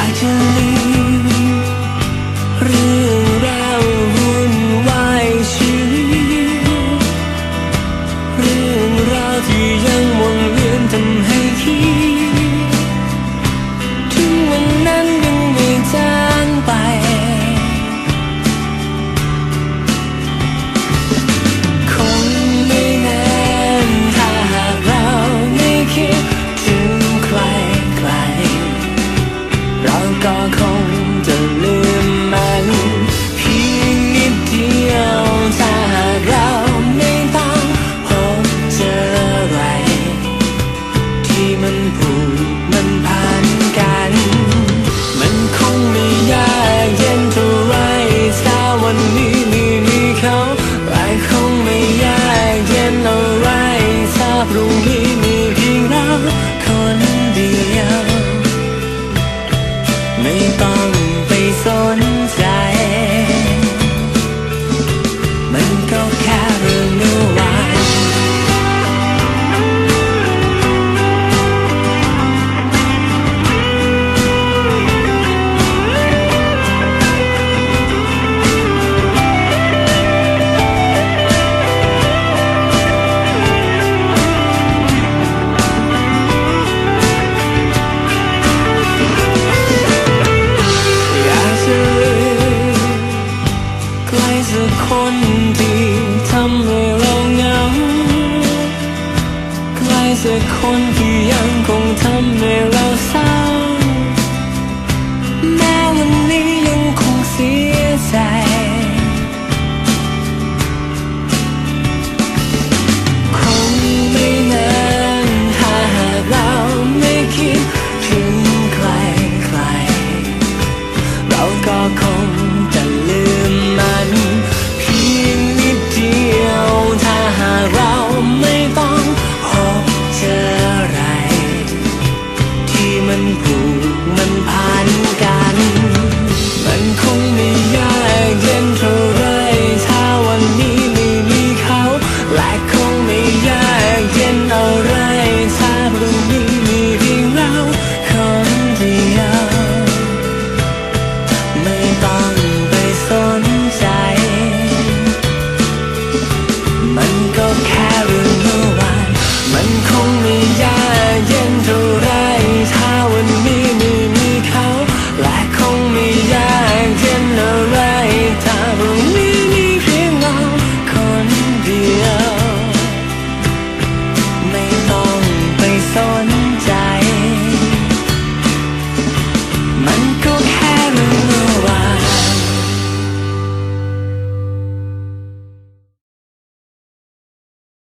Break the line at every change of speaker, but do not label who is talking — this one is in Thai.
爱千里 ก็คงจะลืมมันเพียงนิดเดียวถ้าเราไม่ต้องพบเจออะไร ที่มันผูกมันพา tang về son ใกล้สัคนที่ทำให้เราเหงาใกล้สัคนที่ยังคงทำให้เราเศร้า แม้วันนี้ยังคงเสียใจ คงไม่นานถ้าหาเราไม่คิดถึงใครใคร เราก็คง